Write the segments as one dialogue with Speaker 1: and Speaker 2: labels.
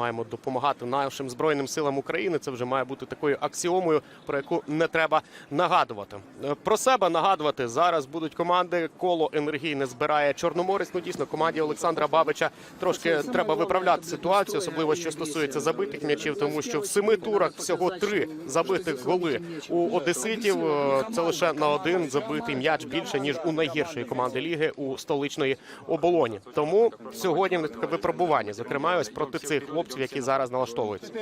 Speaker 1: маємо допомагати нашим збройним силам України. Це вже має бути такою аксіомою, про яку не треба нагадувати. Е, Про себе нагадувати зараз будуть команди. Коло енергійне збирає Чорноморець. Ну дійсно команді Олександра Бабича трошки треба виправляти ситуацію, особливо що стосується забитих м'ячів, тому що в семи турах всього три забитих голи у одеситів. Е, Це лише на один забитий м'яч більше ніж у найгіршої команди ліги у столичної оболоні. Тому сьогодні них таке випробування, зокрема, ось проти цих хлопців, які зараз налаштовуються.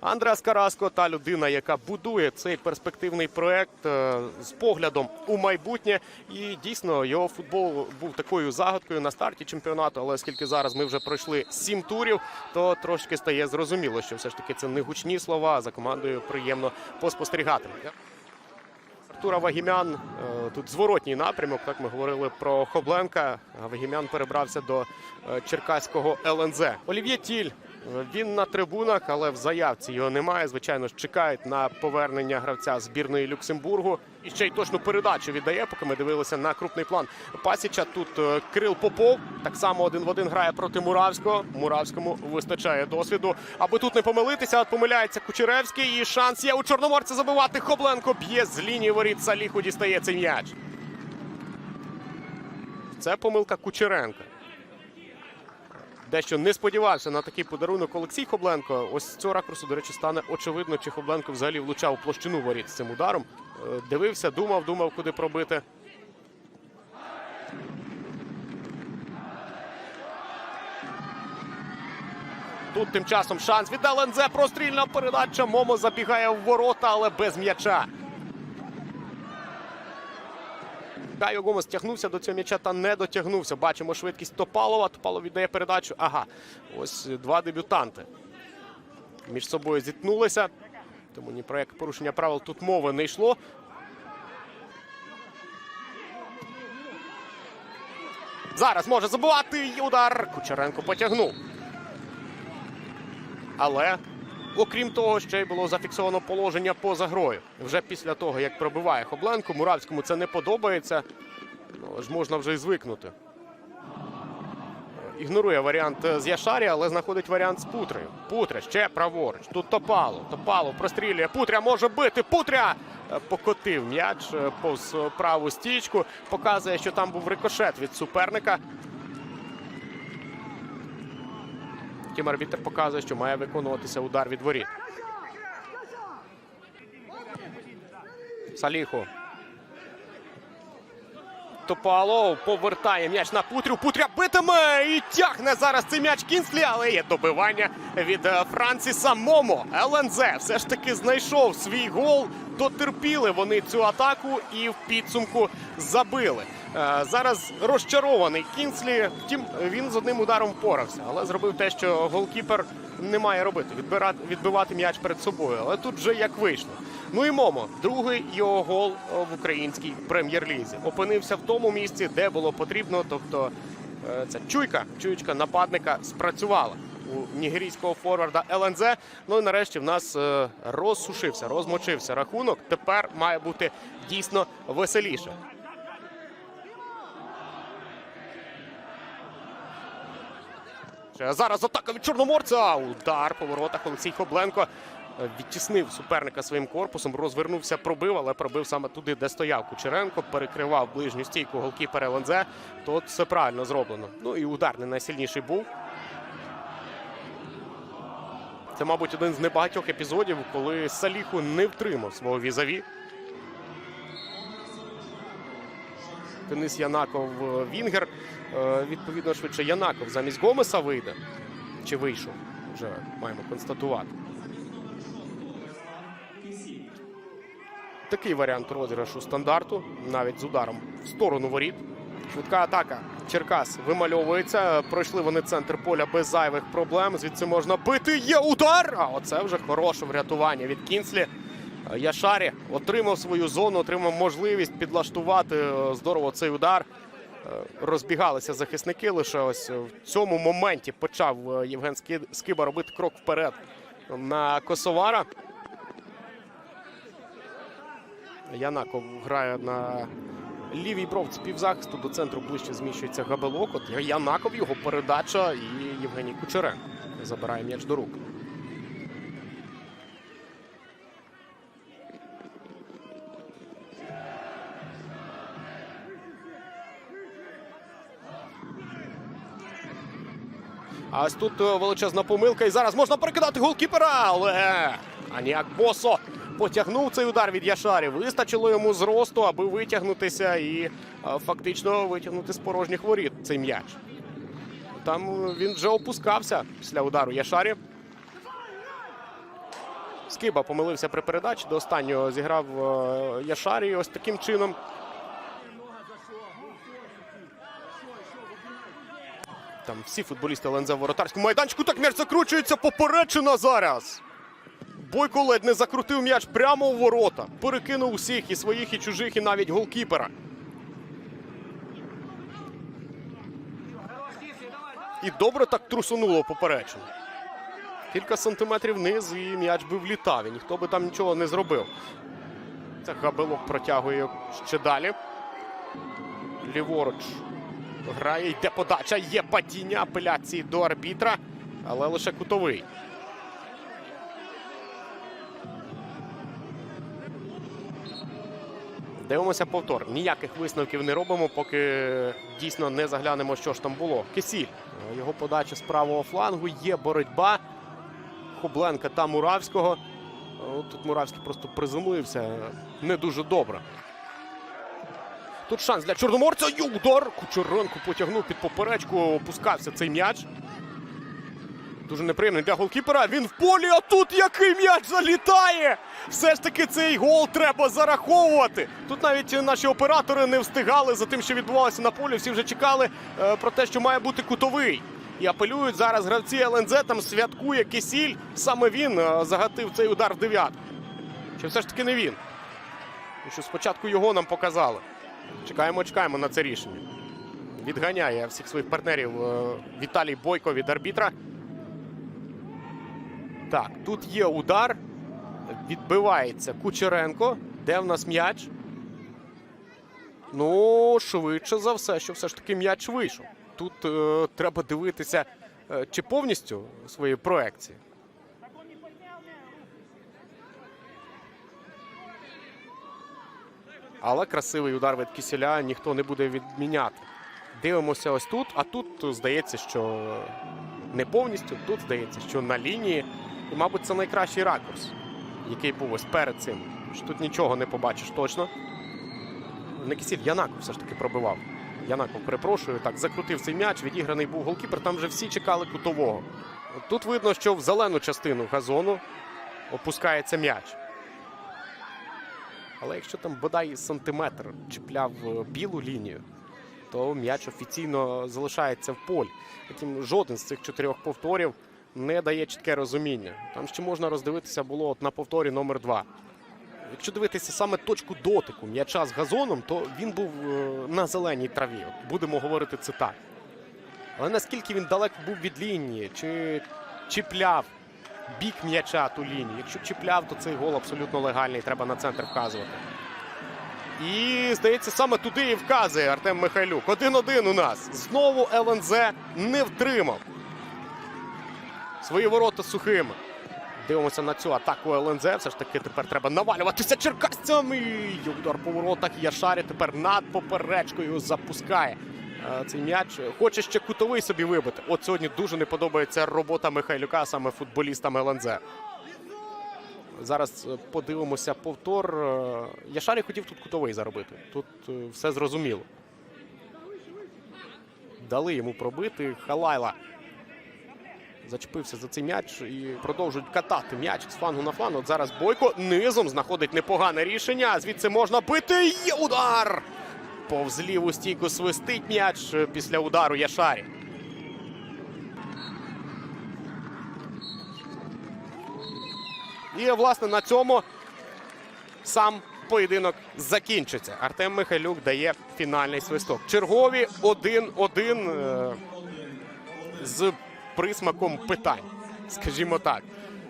Speaker 1: Андреас Караско та людина, яка будує цей перспективний проект е, з поглядом у майбутнє. І дійсно його футбол був такою загадкою на старті чемпіонату. Але оскільки зараз ми вже пройшли сім турів, то трошки стає зрозуміло, що все ж таки це не гучні слова. За командою приємно поспостерігати. Артура Вагімян е, тут зворотній напрямок. Так ми говорили про Хобленка. Вагімян перебрався до е, черкаського ЛНЗ. Олів'є Тіль. Він на трибунах, але в заявці його немає. Звичайно ж, чекають на повернення гравця збірної Люксембургу. І ще й точну передачу віддає, поки ми дивилися на крупний план Пасіча. Тут е, Кирил Попов так само один в один грає проти Муравського. Муравському вистачає досвіду, аби тут не помилитися. От помиляється Кучеревський. І шанс є у Чорноморця забивати. Хобленко б'є з лінії воріт. Саліху дістає цей м'яч. Це помилка Кучеренка. Дещо не сподівався на такий подарунок Олексій Хобленко. Ось цього ракурсу, до речі, стане очевидно, чи Хобленко взагалі влучав площину воріт з цим ударом. Е, Дивився, думав, думав, куди пробити. Тут тим часом шанс від ЛНЗ. Прострільна передача. Момо забігає в ворота, але без м'яча. Кайо Гомес тягнувся до цього м'яча та не дотягнувся. Бачимо швидкість Топалова. Топалов віддає передачу. Ага, ось два дебютанти. Між собою зіткнулися. Тому ні про яке порушення правил тут мови не йшло. Зараз може забувати удар. Кучеренко потягнув. Але, окрім того, ще й було зафіксовано положення поза грою. Вже після того, як пробиває Хобленко, Муравському це не подобається. Ну, ж можна вже й звикнути. Ігнорує варіант з Яшарі, але знаходить варіант з Путрею. Путря ще праворуч. Тут Топало. Топало прострілює. Путря може бити. Путря покотив м'яч е, повз праву стічку. Показує, що там був рикошет від суперника. Втім, арбітр показує, що має виконуватися удар від воріт. Саліху. Топалов повертає м'яч на Путрю. Путря битиме і тягне зараз цей м'яч Кінслі, але є добивання від е, Франсіса Момо. ЛНЗ все ж таки знайшов свій гол. Дотерпіли вони цю атаку і в підсумку забили. Е, Зараз розчарований Кінслі. Втім, він з одним ударом впорався, але зробив те, що голкіпер не має робити. Відбирати, відбивати м'яч перед собою. Але тут вже як вийшло. Ну і Момо, другий його гол е, в українській прем'єр-лізі. Опинився в тому місці, де було потрібно. Тобто е, ця чуйка, чуючка нападника спрацювала у нігерійського форварда ЛНЗ. Ну і нарешті в нас е, розсушився, розмочився рахунок. Тепер має бути дійсно веселіше. Зараз атака від Чорноморця. Удар по воротах Олексій Хобленко е, відтіснив суперника своїм корпусом, розвернувся, пробив, але пробив саме туди, де стояв Кучеренко, перекривав ближню стійку голкіпер ЛНЗ. То все правильно зроблено. Ну і удар не найсильніший був. Це, мабуть, один з небагатьох епізодів, коли Саліху не втримав свого візаві. Денис Янаков е, Вінгер. Е, Відповідно, швидше Янаков замість Гомеса вийде. Чи вийшов? Вже маємо констатувати. Такий варіант розіграшу стандарту, навіть з ударом в сторону воріт. Швидка атака. Черкас вимальовується. Пройшли вони центр поля без зайвих проблем. Звідси можна бити. Є удар! А оце вже хороше врятування від Кінслі. Яшарі отримав свою зону, отримав можливість підлаштувати е, здорово цей удар. Е, Розбігалися захисники. Лише ось в цьому моменті почав е, Євген Ски- Скиба робити крок вперед на Косовара. Янаков грає на лівій бровці півзахисту до центру ближче зміщується Габелок. От Янаков, його передача і Євгеній Кучеренко забирає м'яч до рук. А ось тут е, величезна помилка. І зараз можна перекидати голкіпера, але Аніак Босо потягнув цей удар від Яшарі. Вистачило йому зросту, аби витягнутися і е, фактично витягнути з порожніх воріт цей м'яч. Там е, він вже опускався після удару Яшарі. Скиба помилився при передачі. До останнього зіграв е, Яшарі. Ось таким чином. Там всі футболісти ЛНЗ в воротарському майданчику. Так м'яч закручується. Поперечина зараз. Бойко ледь не закрутив м'яч прямо у ворота. Перекинув усіх і своїх, і чужих, і навіть голкіпера. І добре так трусонуло поперечину. Кілька сантиметрів вниз і м'яч би влітав. І ніхто би там нічого не зробив. Це Габелок протягує ще далі. Ліворуч грає, йде подача, є падіння апеляції до арбітра, але лише кутовий. Дивимося повтор. Ніяких висновків не робимо, поки дійсно не заглянемо, що ж там було. Кисіль. Його подача з правого флангу. Є боротьба. Хобленка та Муравського. Тут Муравський просто приземлився не дуже добре. Тут шанс для Чорноморця. Удар. Кучеренко потягнув під поперечку. Опускався цей м'яч. Дуже неприємний для голкіпера. Він в полі, а тут який м'яч залітає! Все ж таки цей гол треба зараховувати. Тут навіть наші оператори не встигали за тим, що відбувалося на полі. Всі вже чекали е, про те, що має бути кутовий. І апелюють зараз гравці ЛНЗ. Там святкує Кисіль. Саме він е, загатив цей удар в дев'ятку. Чи все ж таки не він? Що спочатку його нам показали. Чекаємо, чекаємо на це рішення. Відганяє всіх своїх партнерів е, Віталій Бойко від арбітра. Так, тут є удар. Відбивається Кучеренко. Де в нас м'яч? Ну, швидше за все, що все ж таки м'яч вийшов. Тут е, треба дивитися е, чи повністю свої проекції. Але красивий удар від Кісіля ніхто не буде відміняти. Дивимося ось тут, а тут здається, що не повністю. Тут здається, що на лінії. І, мабуть, це найкращий ракурс, який був ось перед цим. Тут нічого не побачиш точно. Не Кісіль, Янаков все ж таки пробивав. Янаков, перепрошую, так, закрутив цей м'яч, відіграний був голкіпер, там вже всі чекали кутового. Тут видно, що в зелену частину газону опускається м'яч. Але якщо там бодай сантиметр чіпляв е, білу лінію, то м'яч офіційно залишається в полі. Втім, жоден з цих чотирьох повторів не дає чітке розуміння. Там ще можна роздивитися було от на повторі номер 2 Якщо дивитися саме точку дотику м'яча з газоном, то він був е, на зеленій траві. Будемо говорити це так. Але наскільки він далеко був від лінії, чи чіпляв бік м'яча ту лінію. Якщо чіпляв, то цей гол абсолютно легальний, треба на центр вказувати. І, здається, саме туди і вказує Артем Михайлюк. 1-1 у нас. Знову ЛНЗ не втримав. Свої ворота сухими. Дивимося на цю атаку ЛНЗ. Все ж таки тепер треба навалюватися черкасцям. І удар по воротах. Яшарі тепер над поперечкою запускає е, цей м'яч. Хоче ще кутовий собі вибити. От сьогодні дуже не подобається робота Михайлюка саме футболістам ЛНЗ. Зараз е, подивимося повтор. Е, Яшарі хотів тут кутовий заробити. Тут все зрозуміло. Дали йому пробити. Халайла зачепився за цей м'яч і продовжують катати м'яч з флангу на фланг. От зараз Бойко низом знаходить непогане рішення. Звідси можна бити. Є удар! Повз ліву стійку свистить м'яч після удару Яшарі. І, власне, на цьому сам поєдинок закінчиться. Артем Михайлюк дає фінальний свисток. Чергові 1-1 е, з присмаком питань. Скажімо так.